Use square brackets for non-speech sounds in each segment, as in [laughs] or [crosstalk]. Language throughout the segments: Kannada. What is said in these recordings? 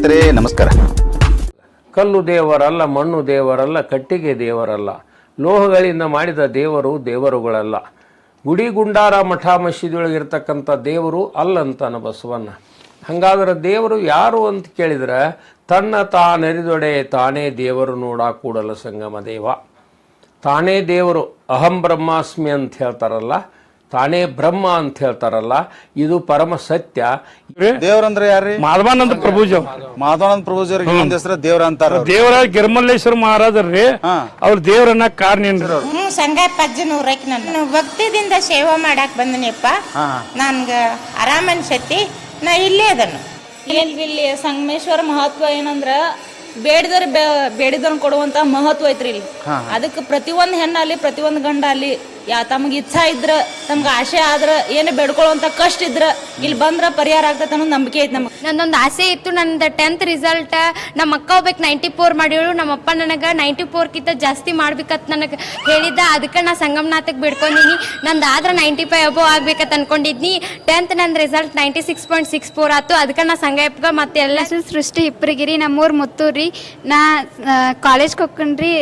ಸ್ನೇಹಿತರೆ, ನಮಸ್ಕಾರ. ಕಲ್ಲು ದೇವರಲ್ಲ, ಮಣ್ಣು ದೇವರಲ್ಲ, ಕಟ್ಟಿಗೆ ದೇವರಲ್ಲ. ಲೋಹಗಳಿಂದ ಮಾಡಿದ ದೇವರು ದೇವರುಗಳಲ್ಲ. ಗುಡಿ ಗುಂಡಾರ ಮಠ ಮಸೀದಿಯೊಳಗಿರ್ತಕ್ಕಂಥ ದೇವರು ಅಲ್ಲಂತಾನ ಬಸವಣ್ಣ. ಹಂಗಾದ್ರೆ ದೇವರು ಯಾರು ಅಂತ ಕೇಳಿದ್ರೆ, ತನ್ನ ತಾನೆರಿದೊಡೆ ತಾನೇ ದೇವರು ನೋಡ ಕೂಡಲ ಸಂಗಮ ದೇವ. ತಾನೇ ದೇವರು, ಅಹಂ ಬ್ರಹ್ಮಾಸ್ಮಿ ಅಂತ ಹೇಳ್ತಾರಲ್ಲ ತಾನೇ ಬ್ರಹ್ಮ ಅಂತ ಹೇಳ್ತಾರಲ್ಲ ಇದು ಪರಮ ಸತ್ಯ. ದೇವರಂದ್ರೆ ಯಾರ್ರಿ? ಮಾಧವಾನಂದ ಪ್ರಭುಜಿ ಅವ್ರು. ಮಾಧವಾನಂದ ಪ್ರಭುಜವ್ರಿಗೆ ದೇವರ ಹೆಸರು ದೇವ್ರ ಅಂತಾರ. ದೇವರ ಗಿರ್ಮಲ್ಲೇಶ್ವರ ಮಹಾರಾಜರ್ರಿ ಅವ್ರ ದೇವರನ್ನ ಕಾರಣೇನ್ರಿ ಹ್ಞೂ ಸಂಗಪ್ಪ ಅಜ್ಜನ ಊರಕ್ಕೆ ನಾನು ಭಕ್ತಿದಿಂದ ಸೇವೆ ಮಾಡಕ್ ಬಂದನಿಯಪ್ಪ ನನ್ಗ ಆರಾಮ ಅನ್ಸತಿ ನಾ ಇಲ್ಲೇ ಅದನ್ನು. ಇಲ್ಲಿ ಇಲ್ಲಿ ಸಂಗಮೇಶ್ವರ ಮಹತ್ವ ಏನಂದ್ರ ಬೇಡಿದರ್ ಬೇಡಿದ್ರ ಕೊಡುವಂತ ಮಹತ್ವ ಐತ್ರಿ ಇಲ್ಲಿ. ಅದಕ್ಕೆ ಹೆಣ್ಣ ಹೆಣ್ಣಲ್ಲಿ ಪ್ರತಿಯೊಂದ್ ಗಂಡ ಅಲ್ಲಿ ಯಾ ತಮ್ಗೆ ಇಚ್ಛಾ ಇದ್ರ ತಮ್ಗೆ ಆಸೆ ಆದ್ರ ಏನು ಬೇಡ್ಕೊಳ್ಳುವಂತ ಕಷ್ಟ ಇದ್ರ ಇಲ್ಲಿ ಬಂದ್ರೆ ಪರಿಹಾರ ಆಗ್ತೈತೆ ಅನ್ನೋ ನಂಬಿಕೆ ಐತೆ ನಮಗೆ. ನಂದೊಂದು ಆಸೆ ಇತ್ತು ನಂದು ಟೆಂತ್ ರಿಸಲ್ಟ್ ನಮ್ಮ ಅಕ್ಕ ಹೋಗ್ಬೇಕು ನೈಂಟಿ ಫೋರ್ ಮಾಡಿಳು ನಮ್ಮ ಅಪ್ಪ ನನಗೆ ನೈಂಟಿ ಫೋರ್ಕಿಂತ ಜಾಸ್ತಿ ಮಾಡ್ಬೇಕಂತ ನನಗೆ ಹೇಳಿದ್ದ ಅದಕ್ಕೆ ನಾ ಸಂಗಮನಾಥಕ್ಕೆ ಬಿಡ್ಕೊಂಡಿನಿ. ನಂದು ಆದ್ರೆ ನೈಂಟಿ ಫೈವ್ ಅಬೋ ಆಗ್ಬೇಕಂತ ಅನ್ಕೊಂಡಿದ್ನಿ. ಟೆಂತ್ ನನ್ನ result ninety six point six four ಆಯ್ತು ಅದಕ್ಕೆ ನಾ ಸಂಗಪ್ಪಗ ಮತ್ತೆ ಎಲ್ಲ ಸೃಷ್ಟಿ ಇಪ್ಪರಿಗಿರಿ ನಮ್ಮೂರು ಮುತ್ತೂರಿ. ನಾ ಕಾಲೇಜ್ಗೆ ಹೋಗ್ಕೊಂಡ್ರಿ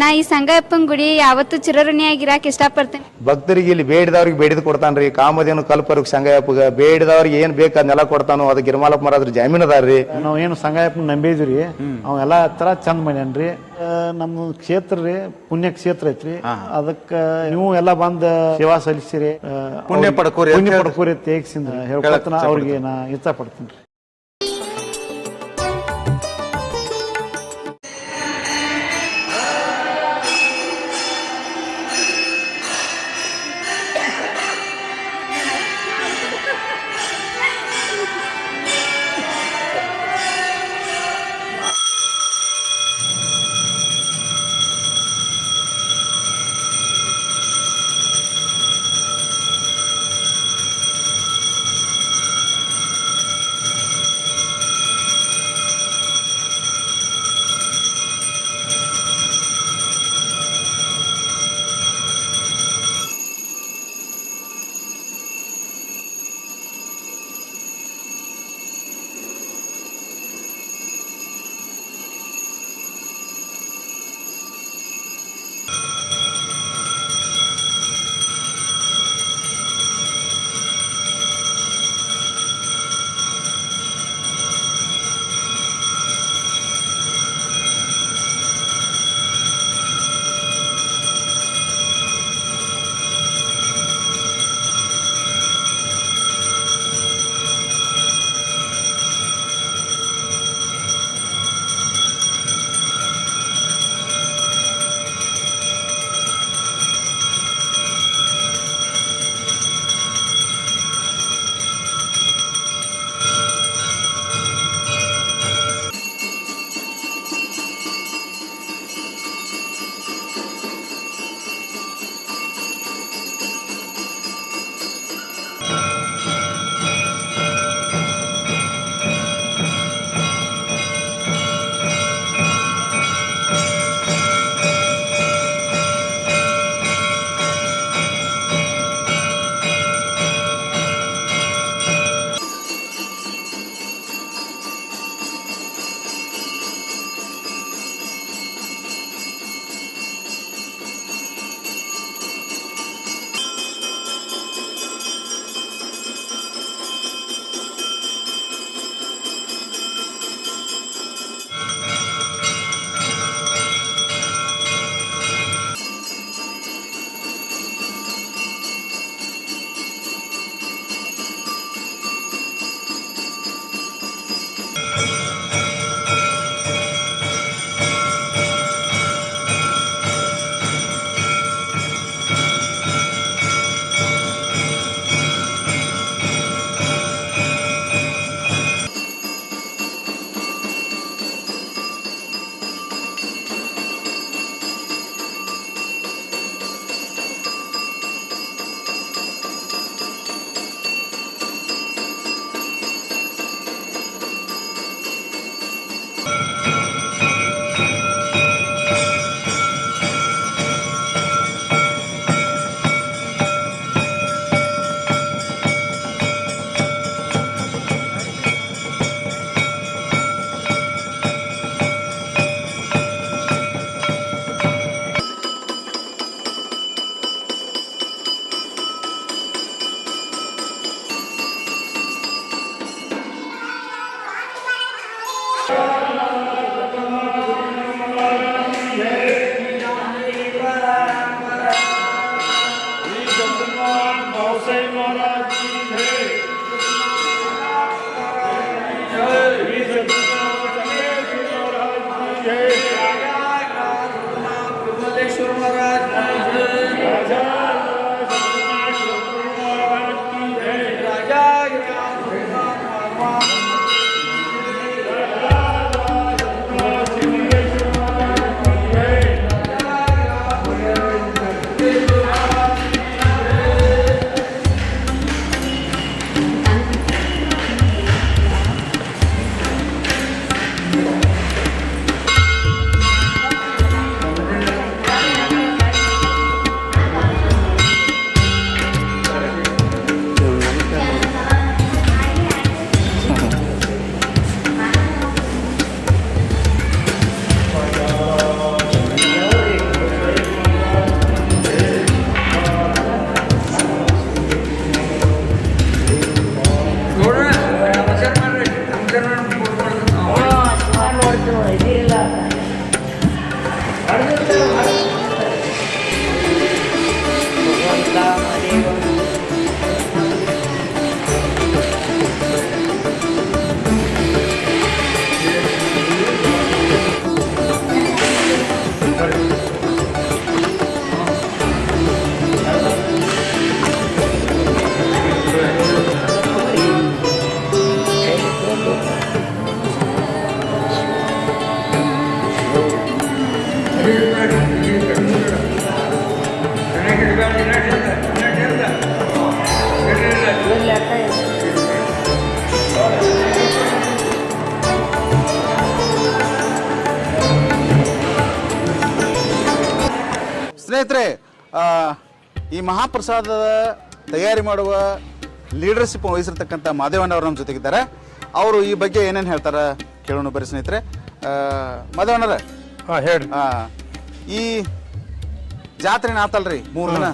ನಾ ಈ ಸಂಗಪ್ಪನ ಗುಡಿ ಯಾವತ್ತೂ ಚಿರಋಣಿಯಾಗಿರಾಕ ಇಷ್ಟಪಡ್ತೇನೆ. ಭಕ್ತರಿಗೆ ಇಲ್ಲಿ ಬೇಡಿದವ್ರಿಗೆ ಬೇಡಿದ ಕೊಡ್ತಾನ್ರಿ. ಕಾಮಧೇನು ಕಲ್ಪರಿಗೆ ಸಂಗಯಪ್ಪಗ ಬೇಡಿದವ್ರಿಗೆ ಏನ್ ಬೇಕು ಅದನ್ನೆಲ್ಲ ಕೊಡ್ತಾನೋ ಅದ ಗಿರ್ಮಾಲಪ್ಪ ಮರಾದ್ರ ಜಾಮೀನ್ ಅದಾರ್ರಿ ನಾವು ಏನು ಸಂಗಾಯಪ್ಪನ ನಂಬಿದ್ರಿ ಅವೆಲ್ಲ ತರ ಚಂದ ಮಾಡ್ಯಾನ್ರಿ. ಆ, ನಮ್ಮ ಕ್ಷೇತ್ರ ರೀ ಪುಣ್ಯ ಕ್ಷೇತ್ರ ಐತ್ರಿ. ಅದಕ್ಕ ನೀವು ಎಲ್ಲ ಬಂದ ಸೇವಾ ಸಲ್ಲಿಸಿರಿ ಆ, ಪುಣ್ಯ ಪಡ್ಕೋರಿ ಅಂತ ಪುಣ್ಯ ಹೇಳ್ರಿ. ಪಡ್ಕೋರಿ ಹೇಳ್ಕೊಳ್ತಾನ ಅವ್ರಿಗೆ ನಾ ಇಷ್ಟ ಪಡ್ತೀನಿ ಈ ಮಹಾಪ್ರಸಾದದ ತಯಾರಿ ಮಾಡುವ ಲೀಡರ್ಶಿಪ್ ವಹಿಸಿರ್ತಕ್ಕಂಥ ಮಾದೇವಣ್ಣವರು ನಮ್ಮ ಜೊತೆಗಿದ್ದಾರೆ. ಅವರು ಈ ಬಗ್ಗೆ ಏನೇನು ಹೇಳ್ತಾರೆ ಕೇಳೋಣ ಬರೀ ಸ್ನೇಹಿತರೆ. ಮಾದೇವನರ ಹಾ ಹಾಂ ಆ, ಈ ಜಾತ್ರೆ ಆತಲ್ರಿ ಮೂರು ದಿನ.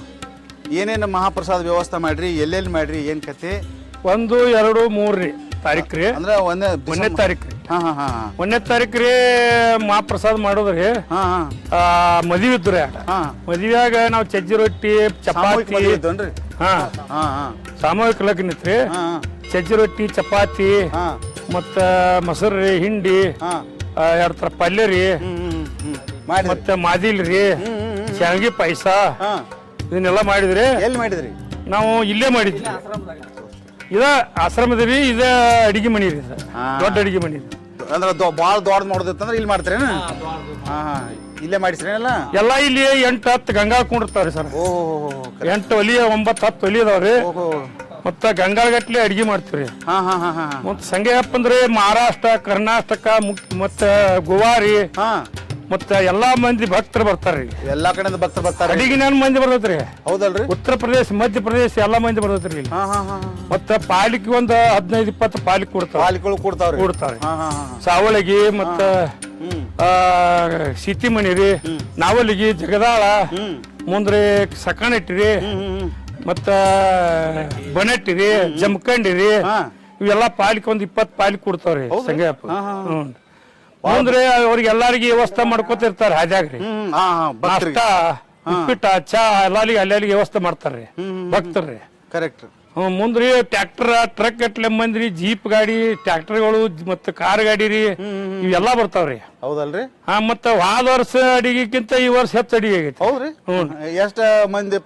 ಏನೇನು ಮಹಾಪ್ರಸಾದ ವ್ಯವಸ್ಥೆ ಮಾಡ್ರಿ ಎಲ್ಲೆಲ್ಲಿ ಮಾಡ್ರಿ ಏನ್ ಕತೆ ಒಂದು ಎರಡು ಮೂರ್ರಿ ತಾರೀಕು ರೀ ಅಂದ್ರೆ ಒಂದೇ ಒಂದನೇ ತಾರೀಕು ರೀ ಹಾ ಹಾ ಹಾ ಒಂದನೇ ತಾರೀಕು ರೀ ಮಹಾಪ್ರಸಾದ ಮಾಡೋದ್ರಿ. ಹಾ ಹಾ. ಆ, ಮದ್ವಿ ಇದ್ರಿ ಹಾ. ಮದ್ವ್ಯಾಗ ನಾವು ಚಜ್ಜಿ ರೊಟ್ಟಿ ಸಾಮೂಹಿಕ ಚಪಾತಿ. ಮದುವೆ ಇದ್ದನ್ರಿ ಹಾ. ಹಾ ಹಾ. ಸಾಮೂಹಿಕ ಲಗ್ನ ಇತ್ರಿ. ಹಾ ಚಜ್ಜಿ ರೊಟ್ಟಿ ಚಪಾತಿ ಹಾ. ಮತ್ತ ಮೊಸರು ರೀ ಹಿಂಡಿ ಹಾ. ಆ, ಎರಡ್ ತರ ಪಲ್ಯ ರೀ. ಹ್ಮ್ ಹ್ಮ್ ಹ್ಮ್ ಮತ್ತೆ ಮಾದಿಲ್ ರೀ. ಶಾವಿಗೆ ಪಾಯಸ. ಹಾ. ಇದನ್ನೆಲ್ಲ ಮಾಡಿದ್ರಿ. ಎಲ್ಲಿ ಮಾಡಿದ್ರಿ? ನಾವು ಇಲ್ಲೇ ಮಾಡಿದ್ವಿ. ಇದ ಆಶ್ರಮದ ರೀ ಇದ ಅಡಿಗೆ ಮನಿ ರೀ ಇದು. ದೊಡ್ಡ ಅಡಿಗೆ ಮನಿ. ಅಂದ್ರೆ ದೊ- ಭಾಳ ದೊಡ್ಡ ಮಾಡೋದಿತ್ತಂದ್ರೆ ಇಲ್ಲಿ ಮಾಡ್ತೀರೇನ? ಹಾ ಹಾ ಇಲ್ಲೇ ಮಾಡಿಸ್ರೇನಲ್ಲ ಎಲ್ಲ ಇಲ್ಲಿ ಎಂಟು ಹತ್ತು ಗಂಗಾ ಕುಂಡಿರ್ತಾವ್ರಿ ಸರ್. ಓ ಎಂಟು ಒಲಿ ಒಂಬತ್ತು ಹತ್ತು ಒಲಿ ಅದಾವ್ರಿ ಓಹೋ. ಮತ್ತ ಗಂಗಾಳಗಟ್ಲೆ ಅಡಿಗೆ ಮಾಡ್ತೀವ್ರಿ ಹಾ ಹಾ ಹಾ ಹಾ ಮತ್ತ ಸಂಗಯಪ್ಪ ಅಂದ್ರೆ ಮಹಾರಾಷ್ಟ್ರ ಕರ್ನಾಟಕ ಮುಕ್ ಮತ್ತ ಗೋವಾ ರೀ. ಹಾ. ಮತ್ತ ಎಲ್ಲಾ ಮಂದಿ ಭಕ್ತರು ಬರ್ತಾರ್ರಿ ಎಲ್ಲಾ ಕಡೆ ಭಕ್ತರು ಬರ್ತಾರೆ. ಅಡಿಗೆ ಮಂದಿ ಬರ್ತೈತ್ರಿ. ಹೌದಲ್ರಿ? ಉತ್ತರ ಪ್ರದೇಶ ಮಧ್ಯ ಪ್ರದೇಶ ಎಲ್ಲಾ ಮಂದಿ ಬರ್ತೈತ್ರಿ ಇಲ್ಲಿ. ಹಾ ಹಾ ಹಾ ಮತ್ತ ಪಾಲಿಕೆ ಒಂದ್ ಹದಿನೈದು ಇಪ್ಪತ್ತು ಪಾಲಿಕ್ ಕೊಡ್ತಾರ. ಪಾಲಿಗಳು ಕೊಡ್ತಾವ್ರಿ. ಕೊಡ್ತಾವ್ರಿ ಹಾ ಹಾ ಹಾ ಸಾವಳಗಿ ಮತ್ತ ಹ್ಮ್ ಸೀತಿಮಣಿ ರೀ ನಾವಲಿಗಿ ಜಗದಾಳ ಹ್ಮ್. ಮುಂದ್ರಿ ಸಕಣಿಟ್ಟಿರಿ ರೀ ಹ್ಮ್ ಹ್ಮ್. ಮತ್ತ ಬನಟ್ಟಿರಿ ರೀ ಇವೆಲ್ಲಾ ರೀ ಹಾ. ಇವೆಲ್ಲ ಪಾಲಿಕೆ ಒಂದ್ ಇಪ್ಪತ್ತು ಪಾಲಿಕೆ ಕೊಡ್ತಾವ್ರಿ ಹಾ. ಹ್ಞೂ ಮುಂದ್ರಿ ಅವ್ರಿಗೆ ಎಲ್ಲಾರಿಗೆ ವ್ಯವಸ್ಥೆ ಮಾಡ್ಕೊತಿರ್ತಾರ ಹಾಜಾಗ್ರಿ ನಾಷ್ಟ ಉಪ್ಪಿಟ್ಟ ಚಾ ಎಲ್ಲಾರಿಗೆ ಅಲ್ಲಿಗೆ ವ್ಯವಸ್ಥೆ ಮಾಡ್ತಾರ್ರಿ. ಭಕ್ತರ್ರಿ. ಕರೆಕ್ಟ್ ಹ್ಮ್ ಮುಂದ್ರಿ ಟ್ರ್ಯಾಕ್ಟರ್ ಟ್ರಕ್ ಗಟ್ಲೆ ಮಂದ್ರಿ ಜೀಪ್ ಗಾಡಿ ಟ್ರ್ಯಾಕ್ಟರ್ಗಳು ಮತ್ತ ಕಾರ್ ಗಾಡಿ ರೀ ಇವೆಲ್ಲಾ ಬರ್ತಾವ್ರಿ. ಹೌದಲ್ರಿ? ಹಾ ಮತ್ತ ವಾದ ವರ್ಷ ಅಡಿಗೆಕ್ಕಿಂತ ಈ ವರ್ಷ ಹೆಚ್ಚು ಅಡಿಗೆ ಆಗೈತಿ ಹೌದ್ರಿ? ಎಷ್ಟ ಮಂದಿ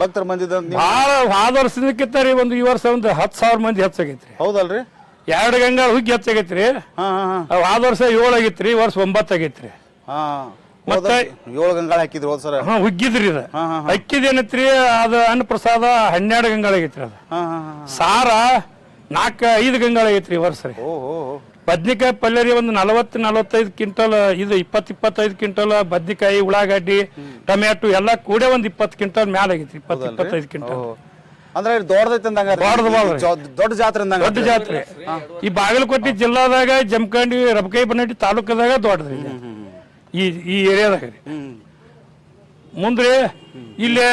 ಭಕ್ತರ ಮಂದಿ ಭಾಳ ವಾದ ವರ್ಷದಕ್ಕಿಂತ ರೀ ಒಂದು ಈ ವರ್ಷ ಒಂದು ಹತ್ತು ಸಾವಿರ ಮಂದಿ ಹೆಚ್ಚಾಗೈತ್ರಿ ಹೌದಲ್ರಿ? ಎರಡು ಗಂಗಾಳ ಹುಗ್ಗಿ ಹೆಚ್ಚಾಗೈತ್ರಿ ಹಾ ಹಾ ಹಾ. ಆ ವರ್ಷ ಏಳು ಆಗೈತ್ರಿ ಈ ವರ್ಷ ಒಂಬತ್ತು ಆಗೈತ್ರಿ. ಹಾ. ಮತ್ತೆ- ಏಳು ಗಂಗಾಳ ಹಾಕಿದ್ರು ಹೋದ್ ಸರ ಹಾ ಹುಗ್ಗಿದ್ರಿ ಇದು. ಹಾ, ಹಾ, ಅಕ್ಕಿದೇನೈತ್ರಿ ಅದ ಅನ್ನ ಪ್ರಸಾದ ಹನ್ನೆರಡು ಗಂಗಾಳ ಆಗೈತ್ರಿ ಅದು. ಹಾ ಹಾ ಹಾ ಸಾರ ನಾಲ್ಕ ಐದು ಗಂಗಾಳ ಆಗೈತ್ರಿ ಈ ವರ್ಷ ರೀ. ಓ ಓ ಓ. ಬದ್ನಿಕಾಯಿ ಪಲ್ಯ ರೀ ಒಂದು ನಲವತ್ತು ನಲವತ್ತೈದು ಕ್ವಿಂಟಲ್ ಇದು ಇಪ್ಪತ್ತು ಇಪ್ಪತ್ತೈದು ಕ್ವಿಂಟಲ್ ಬದ್ನಿಕಾಯಿ ಉಳ್ಳಾಗಡ್ಡಿ ಟೊಮ್ಯಾಟೊ ಎಲ್ಲ ಕೂಡ ಒಂದು ಇಪ್ಪತ್ತು ಕ್ವಿಂಟಲ್ ಮ್ಯಾಲ ಆಗೈತ್ರಿ ಇಪ್ಪತ್ತು ಇಪ್ಪತ್ತೈದು ಕ್ವಿಂಟಲ್. ಓ. ಅಂದ್ರೆ ದೊಡ್ಡದೈತೆ ಅಂದಂಗ ದೊಡ್ಡದು ಬಾಳ್ರಿ. ದೊಡ್ಡ ಜಾತ್ರೆ ಅಂದಂಗ ದೊಡ್ಡ ಜಾತ್ರೆ. ಈ ಬಾಗಲಕೋಟೆ ಜಿಲ್ಲಾದಾಗ ಜಮಖಂಡಿ ರಬಕೈ ಬನ್ನಟ್ಟಿ ತಾಲೂಕದಾಗ ದೊಡ್ಡದ್ರಿ. ಈ ಈ ಏರಿಯಾದಾಗ ರೀ ಹ್ಮ್. ಮುಂದ್ರಿ ಇಲ್ಲಿ